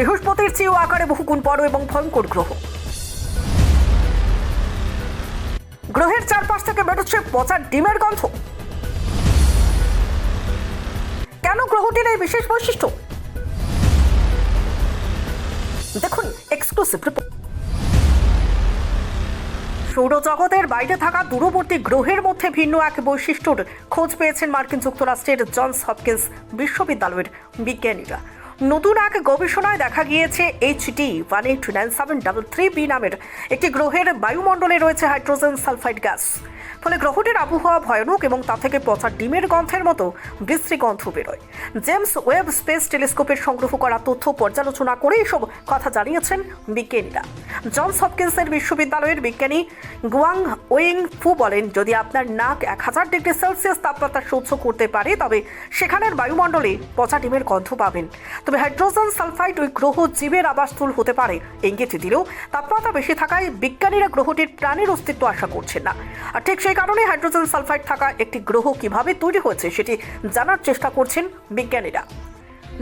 বৃহস্পতির চেয়েও আকারে বহুগুণ বড় এবং ভয়ঙ্কর গ্রহ। গ্রহের চারপাশ থেকে বেরোচ্ছে পচা ডিমের গন্ধ। কেন গ্রহটির এই বিশেষ বৈশিষ্ট্য? দেখুন এক্সক্লুসিভ রিপোর্ট সৌরজগতের বাইরে থাকা দূরবর্তী গ্রহের মধ্যে ভিন্ন এক বৈশিষ্ট্যর খোঁজ পেয়েছেন মার্কিন যুক্তরাষ্ট্রের জনস হপকিন্স বিশ্ববিদ্যালয়ের বিজ্ঞানীরা। নতুন এক গবেষণায় দেখা গিয়েছে HD one eight nine seven double three B নামের একটি গ্রহের বায়ুমণ্ডলে রয়েছে হাইড্রোজেন সালফাইড গ্যাস। ফলে গ্রহটির আবহাওয়া ভয়ানক এবং তা থেকে পচা ডিমের গন্ধের মতো বিশ্রী গন্ধ বেরোয়। জেমস ওয়েব স্পেস টেলিস্কোপের সংগ্রহ করা তথ্য পর্যালোচনা করে এসব কথা জানিয়েছেন বিজ্ঞানীরা জনস হপকিন্সের বিশ্ববিদ্যালয়ের বিজ্ঞানী গুয়াং ওয়েং ফু বলেন, যদি আপনার নাক এক হাজার ডিগ্রি সেলসিয়াস তাপমাত্রা সহ্য করতে পারে, তবে সেখানের বায়ুমণ্ডলে পচা ডিমের গন্ধ পাবেন। তবে হাইড্রোজেন সালফাইড ওই গ্রহ জীবের আবাসস্থল হতে পারে। ইঙ্গিত দিলেও তাপমাত্রা বেশি থাকায় বিজ্ঞানীরা গ্রহটির প্রাণের অস্তিত্ব আশা করছেন না। আর ঠিক সেই কারণে হাইড্রোজেন সালফাইড থাকা একটি গ্রহ কীভাবে তৈরি হয়েছে, সেটি জানার চেষ্টা করছেন বিজ্ঞানীরা।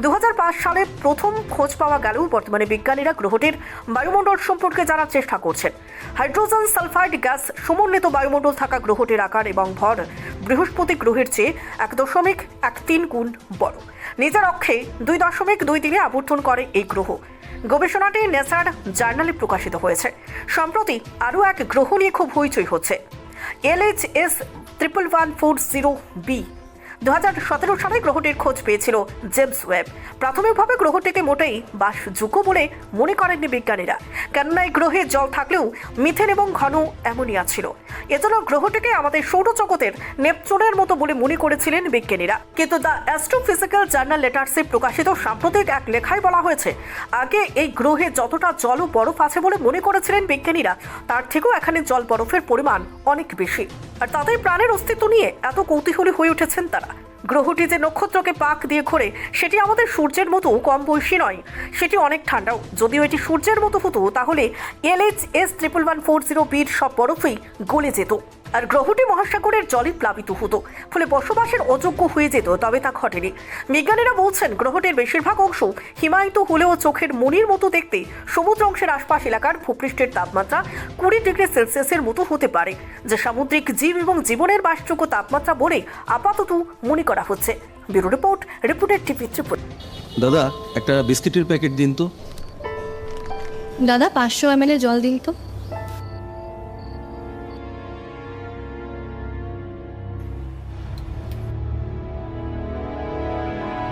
দু হাজার পাঁচ সালে প্রথম খোঁজ পাওয়া গেলেও বর্তমানে বিজ্ঞানীরা গ্রহটির বায়ুমণ্ডল সম্পর্কে জানার চেষ্টা করছেন। হাইড্রোজেন সালফাইড গ্যাস সমন্বিত বায়ুমণ্ডল থাকা গ্রহটির আকার এবং ভর বৃহস্পতি গ্রহের চেয়ে এক দশমিক এক তিন গুণ বড়। নিজের অক্ষে দুই দশমিক দুই তিনে আবর্তন করে এই গ্রহ। গবেষণাটি নেচার জার্নালে প্রকাশিত হয়েছে। সম্প্রতি আরও এক গ্রহ নিয়ে খুব হইচই হচ্ছে। LHS triple one four zero B দু হাজার সতেরো সালে গ্রহটির খোঁজ পেয়েছিল জেমস ওয়েব। প্রাথমিকভাবে গ্রহটিকে মোটেই বাসযোগ্য বলে মনে করেননি বিজ্ঞানীরা। কেননা, এই গ্রহে জল থাকলেও মিথেন এবং ঘন অ্যামোনিয়া ছিল। এজন্য গ্রহটিকে আমাদের সৌরজগতের নেপচুনের মতো বলে মনে করেছিলেন বিজ্ঞানীরা। কিন্তু দ্য অ্যাস্ট্রোফিজিক্যাল জার্নাল লেটার্সে প্রকাশিত সাম্প্রতিক এক লেখায় বলা হয়েছে, আগে এই গ্রহে যতটা জল ও বরফ আছে বলে মনে করেছিলেন বিজ্ঞানীরা, তার থেকেও এখানে জল বরফের পরিমাণ অনেক বেশি। আর তাদের প্রাণের অস্তিত্ব নিয়ে এত কৌতূহলী হয়ে উঠেছেন তারা। গ্রহটি যে নক্ষত্রকে পাক দিয়ে ঘোরে, সেটি আমাদের সূর্যের মতো কম বয়সী নয়। সেটি অনেক ঠান্ডাও। যদিও এটি সূর্যের মতো হতো, তাহলে L H S triple one four zero বির সব বরফই গলে যেত। আর গ্রহটি মহাসাগরের জলে প্লাবিত হতো ফলে বসবাসের অযোগ্য হয়ে যেত তবে তা ঘটেনি। বিজ্ঞানীরা বলছেন গ্রহটির বেশিরভাগ অংশ হিমায়িত হলেও চোখের মনির মতো দেখতে সমুদ্র অংশের আশপাশ এলাকার ভূপৃষ্ঠের তাপমাত্রা কুড়ি ডিগ্রি সেলসিয়াসের মতো হতে পারে যা সামুদ্রিক জীব এবং জীবনের বাসযোগ্য তাপমাত্রা বলে আপাতত মনে করা হচ্ছে। ব্যুরো রিপোর্ট রিপোর্টের টিভি ত্রিপুরা। দাদা একটা বিস্কিটের প্যাকেট দিন তো। দাদা পাঁচশো এম জল দিন তো।